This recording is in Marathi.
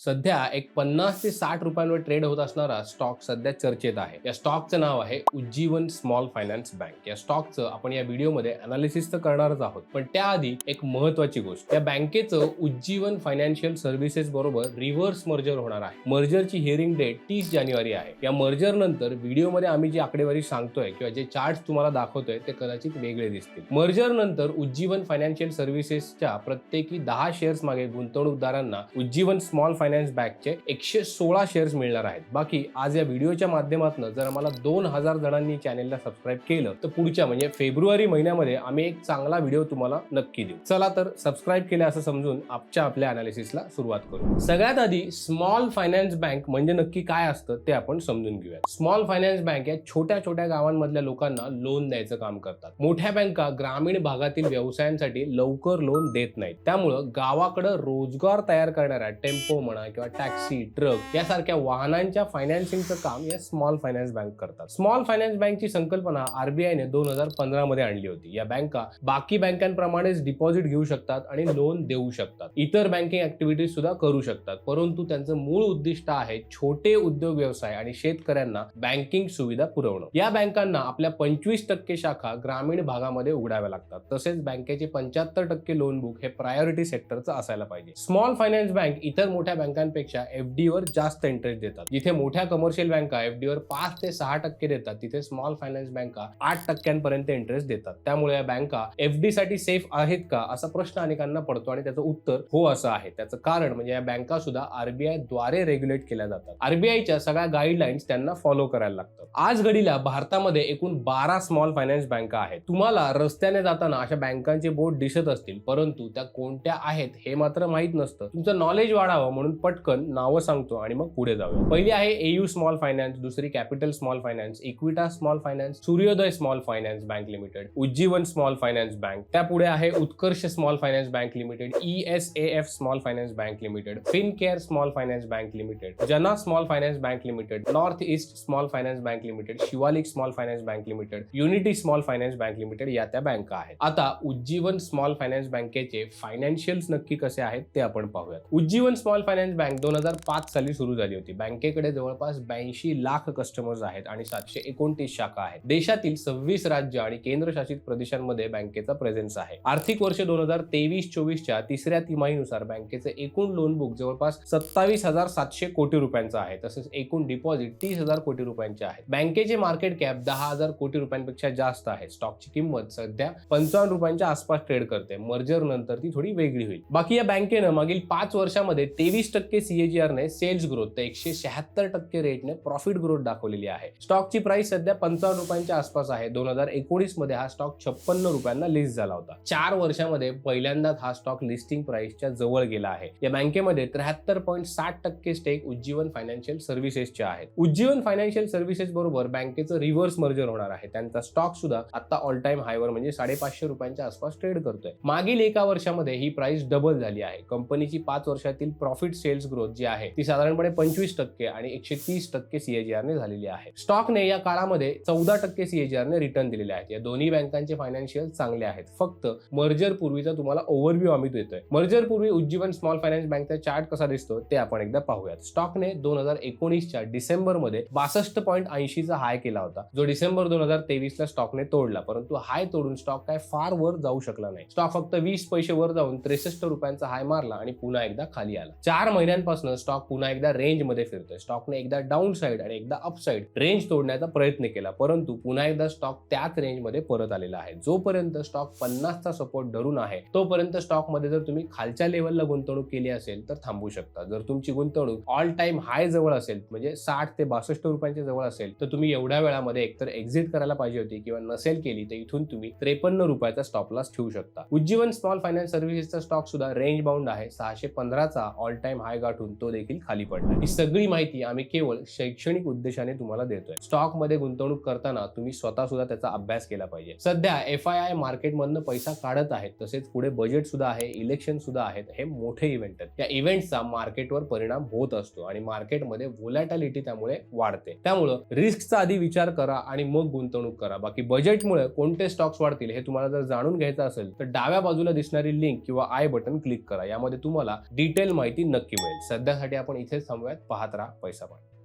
सध्या एक पन्नास ते साठ रुपयांवर ट्रेड होत असणारा स्टॉक सध्या चर्चेत आहे. या स्टॉकचं नाव आहे उज्जीवन स्मॉल फायनान्स बँक या स्टॉकचं आपण या व्हिडिओमध्ये अनालिसिस तर करणारच आहोत. पण त्याआधी एक महत्वाची गोष्ट. या बँकेचं उज्जीवन फायनान्शियल सर्व्हिसेस बरोबर रिव्हर्स मर्जर होणार आहे. मर्जरची हिअरिंग डेट तीस जानेवारी आहे. या मर्जर नंतर व्हिडिओमध्ये आम्ही जी आकडेवारी सांगतोय किंवा जे चार्ट तुम्हाला दाखवतोय ते कदाचित वेगळे दिसतील. मर्जर नंतर उज्जीवन फायनान्शियल सर्व्हिसेसच्या प्रत्येकी दहा शेअर्स मागे गुंतवणूकदारांना उज्जीवन स्मॉल फायनान्स बँकचे एकशे सोळा शेअर्स मिळणार आहेत. बाकी आज या व्हिडिओच्या माध्यमातून जर आम्हाला दोन हजार जणांनी चॅनेलला सबस्क्राईब केलं तर पुढच्या म्हणजे फेब्रुवारी महिन्यामध्ये आम्ही एक चांगला व्हिडिओ तुम्हाला नक्की देऊ. चला तर सबस्क्राईब केलं असं समजून आपच्या आपल्या अनालिसिसला सुरुवात करू. सगळ्यात आधी स्मॉल फायनान्स बँक म्हणजे नक्की काय असतं ते आपण समजून घेऊया स्मॉल फायनान्स बँक या छोट्या छोट्या गावांमधल्या लोकांना लोन द्यायचं काम करतात. मोठ्या बँका ग्रामीण भागातील व्यवसायांसाठी लवकर लोन देत नाहीत. त्यामुळं गावाकडं रोजगार तयार करणाऱ्या टेम्पो म्हणा किंवा टॅक्सी ट्रक यासारख्या वाहनांच्या फायनान्सिंगचं काम या स्मॉल फायनान्स बँक करतात. स्मॉल फायनान्स बँकची संकल्पना आरबीआयने दोन हजार पंधरा मध्ये आणली होती. या बँका बाकी बँकांप्रमाणेच डिपॉझिट घेऊ शकतात आणि लोन देऊ शकतात. इतर बँकिंग ऍक्टिव्हिटीज सुद्धा करू शकतात. परंतु त्यांचं मूळ उद्दिष्ट आहे छोटे उद्योग व्यवसाय आणि शेतकऱ्यांना बँकिंग सुविधा पुरवणं. या बँकांना आपल्या पंचवीस टक्के शाखा ग्रामीण भागामध्ये उघडाव्या लागतात. तसेच बँकेचे पंच्याहत्तर टक्के लोन बुक हे प्रायोरिटी सेक्टरचं असायला पाहिजे. स्मॉल फायनान्स बँक इतर मोठ्या बँकांपेक्षा एफडी वर जास्त इंटरेस्ट देतात. जिथे मोठ्या कमर्शियल बँका एफडीवर पाच ते सहा टक्के देतात तिथे स्मॉल फायनान्स बँका आठ टक्क्यांपर्यंत इंटरेस्ट देतात. त्यामुळे या बँका एफडी साठी सेफ आहेत का असा प्रश्न अनेकांना पडतो आणि त्याचं उत्तर हो असं आहे. त्याचं कारण म्हणजे या बँका सुद्धा आरबीआयद्वारे रेग्युलेट केल्या जातात. आरबीआयच्या सगळ्या गाईडलाईन्स त्यांना फॉलो करायला लागतात आज घडीला भारतामध्ये एकूण बारा स्मॉल फायनान्स बँका आहेत. तुम्हाला रस्त्याने जाताना अशा बँकांचे बोर्ड दिसत असतील परंतु त्या कोणत्या आहेत हे मात्र माहीत नसतं. तुमचं नॉलेज वाढावं म्हणून पटकन नावं सांगतो आणि मग पुढे जाऊया पहिली आहे एयू स्मॉल फायनान्स दुसरी capital small finance Equitas small finance Suryoday small finance bank limited Ujjivan small finance bank त्यापुढे आहे Utkarsh small finance bank limited E S A F small finance bank limited Fincare small finance bank limited Jana small finance bank limited North East small finance bank limited Shivalik small finance bank limited Unity small finance bank limited या त्या बँका आहेत आता उज्जीवन स्मॉल फायनान्स बँकेचे फायनान्शियल्स नक्की कसे आहेत ते आपण पाहूयात उज्जीवन स्मॉल फायनान्स बँक दोन हजार पाच साली सुरू झाली होती. बँकेकडे जवळपास ब्याऐंशी लाख कस्टमर्स आहेत आणि सातशे एकोणतीस शाखा आहेत. देशातील सव्वीस राज्य आणि केंद्रशासित प्रदेशांमध्ये बँकेचा प्रेझेन्स आहे. आर्थिक वर्ष दोन हजार तेवीस चोवीसच्या तिसऱ्या तिमाहीनुसार बँकेचे एकूण लोन बुक जवळपास सत्तावीस हजार सातशे कोटी रुपयांचा आहे. तसेच एकूण डिपॉझिट तीस हजार कोटी रुपयांचे आहे. बँकेचे मार्केट कॅप दहा हजार कोटी रुपयांपेक्षा जास्त आहे. स्टॉकची किंमत सध्या पंचावन्न रुपयांच्या आसपास ट्रेड करते. मर्जर नंतर ती थोडी वेगळी होईल. बाकी या बँकेनं मागील पाच वर्षामध्ये तेवीस टक्के सीएजीआर ने सेल्स ग्रोथ तर एकशे शहात्तर टक्के रेटने प्रॉफिट ग्रोथ दाखवलेली आहे. स्टॉकची प्राइस सध्या पंचावन्न रुपयांच्या आसपास आहे. दोन हजार एकोणीसमध्ये हा स्टॉक छप्पन्न रुपयांना लिस्ट झाला होता. चार वर्षामध्ये पहिल्यांदाच हा स्टॉक लिस्टिंग प्राइसच्या जवळ गेला आहे. या बँकेमध्ये त्र्याहत्तर पॉईंट साठ टक्के स्टेक उज्जीवन फायनान्शियल सर्व्हिसेसचे आहेत. उज्जीवन फायनान्शियल सर्व्हिसेस बरोबर बँकेचं रिव्हर्स मर्जर होणार आहे. त्यांचा स्टॉक सुद्धा आता ऑल टाइम हायवर म्हणजे साडेपाचशे रुपयांच्या आसपास ट्रेड करतोय. मागील एका वर्षामध्ये ही प्राइस डबल झाली आहे. कंपनीची पाच वर्षातील प्रॉफिट सेल्स ग्रोथ जी आहे ती साधारणपणे पंचवीस टक्के आणि एकशे तीस टक्के सीएजीआर ने झालेली आहे. स्टॉकने या काळामध्ये चौदा टक्के सीएजीआर ने रिटर्न दिलेले आहेत. या दोन्ही बँकांचे फायनान्शियल चांगले आहेत. फक्त मर्जर पूर्वीचा तुम्हाला ओव्हरव्ह्यू आम्ही देतोय. मर्जर पूर्वी उज्जीवन स्मॉल फायनान्स बँकचा चार्ट कसा दिसतो ते आपण एकदा पाहूयात. स्टॉकने दोन हजार एकोणीसच्या डिसेंबरमध्ये बासष्ट पॉईंट ऐंशीचा हाय केला होता. जो डिसेंबर दोन हजार तेवीस ला स्टॉकने तोडला. परंतु हाय तोडून स्टॉक काय फार वर जाऊ शकला नाही. स्टॉक फक्त वीस पैसे वर जाऊन त्रेसष्ट रुपयांचा हाय मारला आणि पुन्हा एकदा खाली आला. चार चार महिन्यांपासून स्टॉक पुन्हा एकदा रेंजमध्ये फिरतोय. स्टॉकने एकदा डाऊन साईड आणि एकदा अपसाईड रेंज तोडण्याचा प्रयत्न केला. परंतु पुन्हा एकदा स्टॉक त्याच रेंजमध्ये परत आलेला आहे. जोपर्यंत स्टॉक पन्नासचा सपोर्ट धरून आहे तोपर्यंत स्टॉकमध्ये जर तुम्ही खालच्या लेवलला गुंतवणूक केली असेल तर थांबू शकता. जर तुमची गुंतवणूक ऑल टाइम हाय जवळ असेल म्हणजे साठ ते बासष्ट रुपयांच्या जवळ असेल तर तुम्ही एवढ्या वेळामध्ये एकतर एक्झिट करायला पाहिजे होती किंवा नसेल केली तर इथून तुम्ही त्रेपन्न रुपयाचा स्टॉप लॉस ठेवू शकता. उज्जीवन स्मॉल फायनान्स सर्व्हिसेसचा स्टॉक सुद्धा रेंज बाउंड आहे. सहाशे पंधराचा ऑल टाइम हाय गाठून तो देखील खाली पडला. ही सगळी माहिती आम्ही केवळ शैक्षणिक उद्देशाने तुम्हाला देतोय. स्टॉकमध्ये गुंतवणूक करताना तुम्ही स्वतः सुद्धा त्याचा अभ्यास केला पाहिजे. सध्या एफ आय आय मार्केटमधनं पैसा काढत आहेत तसेच पुढे बजेट सुद्धा आहे इलेक्शन सुद्धा आहेत हे मोठे इव्हेंट आहेत. या इव्हेंटचा मार्केटवर परिणाम होत असतो आणि मार्केटमध्ये व्होलॅटॅलिटी त्यामुळे वाढते. त्यामुळं रिस्कचा आधी विचार करा आणि मग गुंतवणूक करा. बाकी बजेटमुळे कोणते स्टॉक्स वाढतील हे तुम्हाला जर जाणून घ्यायचं असेल तर डाव्या बाजूला दिसणारी लिंक किंवा आय बटन क्लिक करा. यामध्ये तुम्हाला डिटेल माहिती नक्की नक्की मिळेल. सध्यासाठी आपण इथेच थांबूयात. पाहत राहा पैसा पण.